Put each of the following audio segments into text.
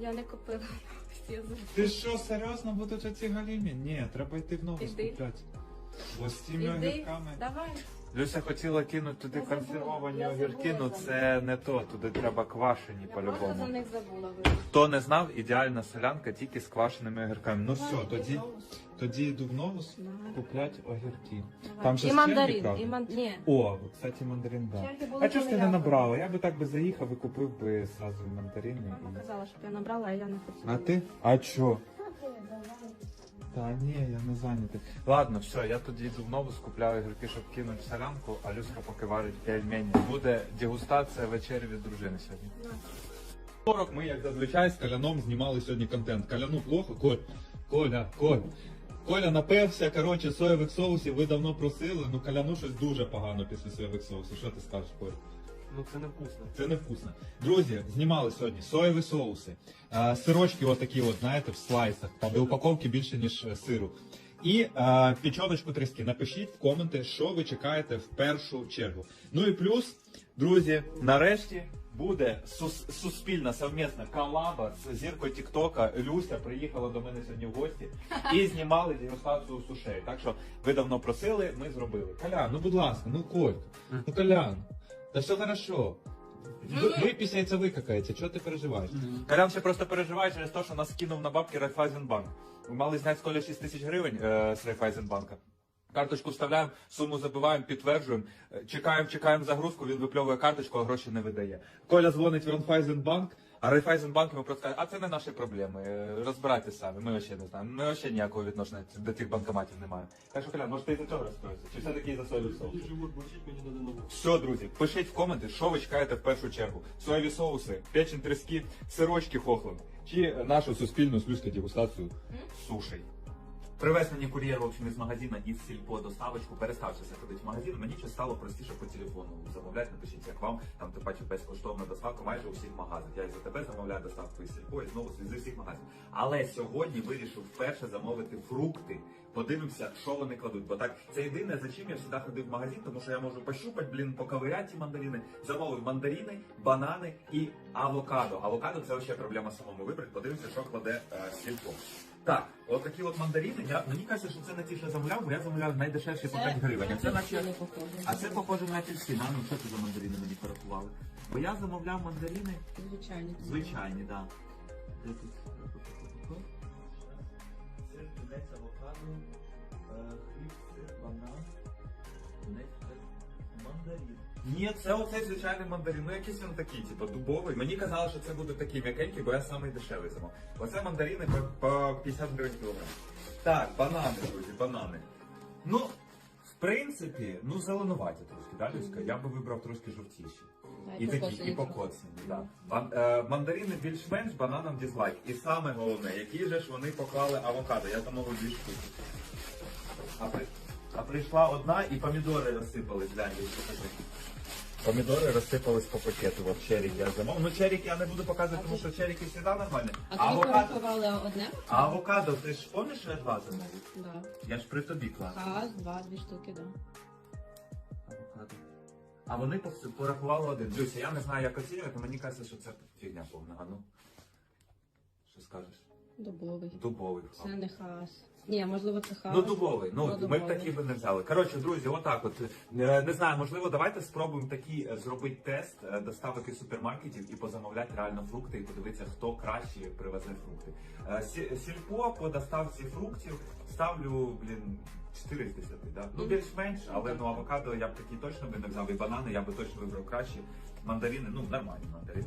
Я не купила. всі забула. Ти що, серйозно будуть оці галімі? Ні, треба йти в нову Іди. скупляти. Ось з цими Іди, огірками. давай. Люся хотіла кинути туди консервовані огірки, забула ну це не то, туди треба квашені по-любому. Хто не знав, ідеальна солянка тільки з квашеними огірками. Ну все, тоді, тоді йду в новус Давай. куплять огірки. Там же і мандарин, і ман... Ні. О, кстати, мандарин, да. Черги були А чого ж ти не я набрала? Я би так би заїхав і купив би сразу мандарини. Мама І... казала, щоб я набрала, а я не хотіла. А ти? А чо? Та ні, я не зайнятий. Ладно, все, я тоді йду в нову, скупляю огірки, щоб кинути солянку, а Люська поки варить пельмені. Буде дегустація вечері від дружини сьогодні. 40 ми, як зазвичай, з Каляном знімали сьогодні контент. Каляну плохо, Коль, Коля, Коль. Коля напевся, коротше, соєвих соусів, ви давно просили, ну Каляну щось дуже погано після соєвих соусів. Що ти скажеш, Коль? Ну це не вкусно. Це невкусно. Друзі, знімали сьогодні соєві соуси, е, сирочки отакі, от, знаєте, в слайсах, там до упаковки більше, ніж е, сиру. І е, печоночку тріски. Напишіть в коменти, що ви чекаєте в першу чергу. Ну і плюс, друзі, нарешті буде сус- суспільна совмісна колаба з зіркою Тіктока. Люся приїхала до мене сьогодні в гості і знімали дегустацію сушей. Так що ви давно просили, ми зробили. Колян, ну будь ласка, ну Колька, ну Колян, та все хорошо. Ви, випісняється, викакається, чого ти переживаєш? Колян ще просто переживає через те, що нас кинув на бабки Райфайзенбанк. Ми мали зняти з Коля 6 тисяч гривень е, з Райфайзенбанка. Карточку вставляємо, суму забиваємо, підтверджуємо, е, чекаємо, чекаємо загрузку, він випльовує карточку, а гроші не видає. Коля дзвонить в Райфайзенбанк, а Райфайзенбанк йому просто каже, а це не наші проблеми, е, самі, ми ще не знаємо. Ми ще ніякого відношення до тих банкоматів не маємо. Так що, Колян, може ти і за цього розстроїшся? Чи все-таки за соєві соус? Все, друзі, пишіть в коменти, що ви чекаєте в першу чергу. Соєві соуси, печень трески, сирочки хохлин чи нашу суспільну слюзьку дегустацію сушей. Привез мені кур'єр в общем, із магазину і в сільпо доставочку, переставши заходити в магазин. Мені щось стало простіше по телефону замовляти, напишіть, як вам, там ти бачиш безкоштовна доставка майже у всіх магазинах. Я і за тебе замовляю доставку із сільпо і знову зі всіх магазинів. Але сьогодні вирішив вперше замовити фрукти. Подивимося, що вони кладуть. Бо так це єдине, за чим я завжди ходив в магазин, тому що я можу пощупати, блін, поковиряти ті мандарини. Замовив мандарини, банани і авокадо. Авокадо це ще проблема самому вибрати. Подивимося, що кладе е, сільпо. Так, от такі от мандарини. Я мені кажеться, що це не ті, що замовляв, бо я замовляв найдешевші по 5 гривень. А це наче похоже. а це похоже на апельсин. А ну що це за мандарини мені порахували? Бо я замовляв мандарини Звичайно. звичайні, так. Де тут? Сир, тунець, авокадо, е, хліб, сир, банан, тунець. Ні, це оцей звичайний мандарин. Ну якийсь він такий, типу, дубовий. Мені казали, що це буде такий м'якенький, бо я самий дешевий замов. Оце мандарини по, по 50 гривень кілограм. Так, банани, друзі, банани. Ну, в принципі, ну зеленуваті трошки, да, Люська? Я би вибрав трошки жовтіші. І такі, і покоцані, да. Бан- е, мандарини більш-менш, бананам дізлайк. І саме головне, які же ж вони поклали авокадо. Я замовив дві штуки. А, при... а прийшла одна і помідори розсипались, глянь, покажи. Помідори розсипались по пакету. От черік я замовив. Ну черік я не буду показувати, тому що черіки завжди нормальні. А тобі авокадо, порахували одне? а авокадо, ти ж пам'ятаєш, що я два замовив? Да. Я ж при тобі клав. Раз, два, дві штуки, да. Авокадо. А вони пос- порахували один. Люся, я не знаю, як оцінювати, мені кажеться, що це фігня повна. А ну. Що скажеш? Дубовий. Дубовий. Це не хас. Ні, можливо, це хас. Ну, дубовий. Ну, ми б такі би не взяли. Коротше, друзі, отак от. Е, Не знаю, можливо, давайте спробуємо такий е, зробити тест е, доставок із супермаркетів і позамовляти реально фрукти і подивитися, хто краще привезе фрукти. Е, сі- Сільпо по доставці фруктів ставлю, блін. 4 з 10, да? Ну, більш-менш, але ну авокадо я б такі точно би не взяв, і банани я би точно вибрав кращі. Мандарини, ну нормальні мандарини.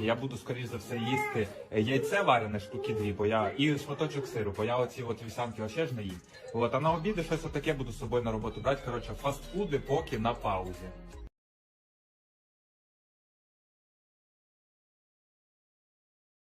я буду скоріш за все їсти е, яйце варене штуки дві, бо я і шматочок сиру, бо я оці от вівсянки вообще ж не їм. От а на обіди щось таке буду з собою на роботу брати. Коротше, фастфуди поки на паузі.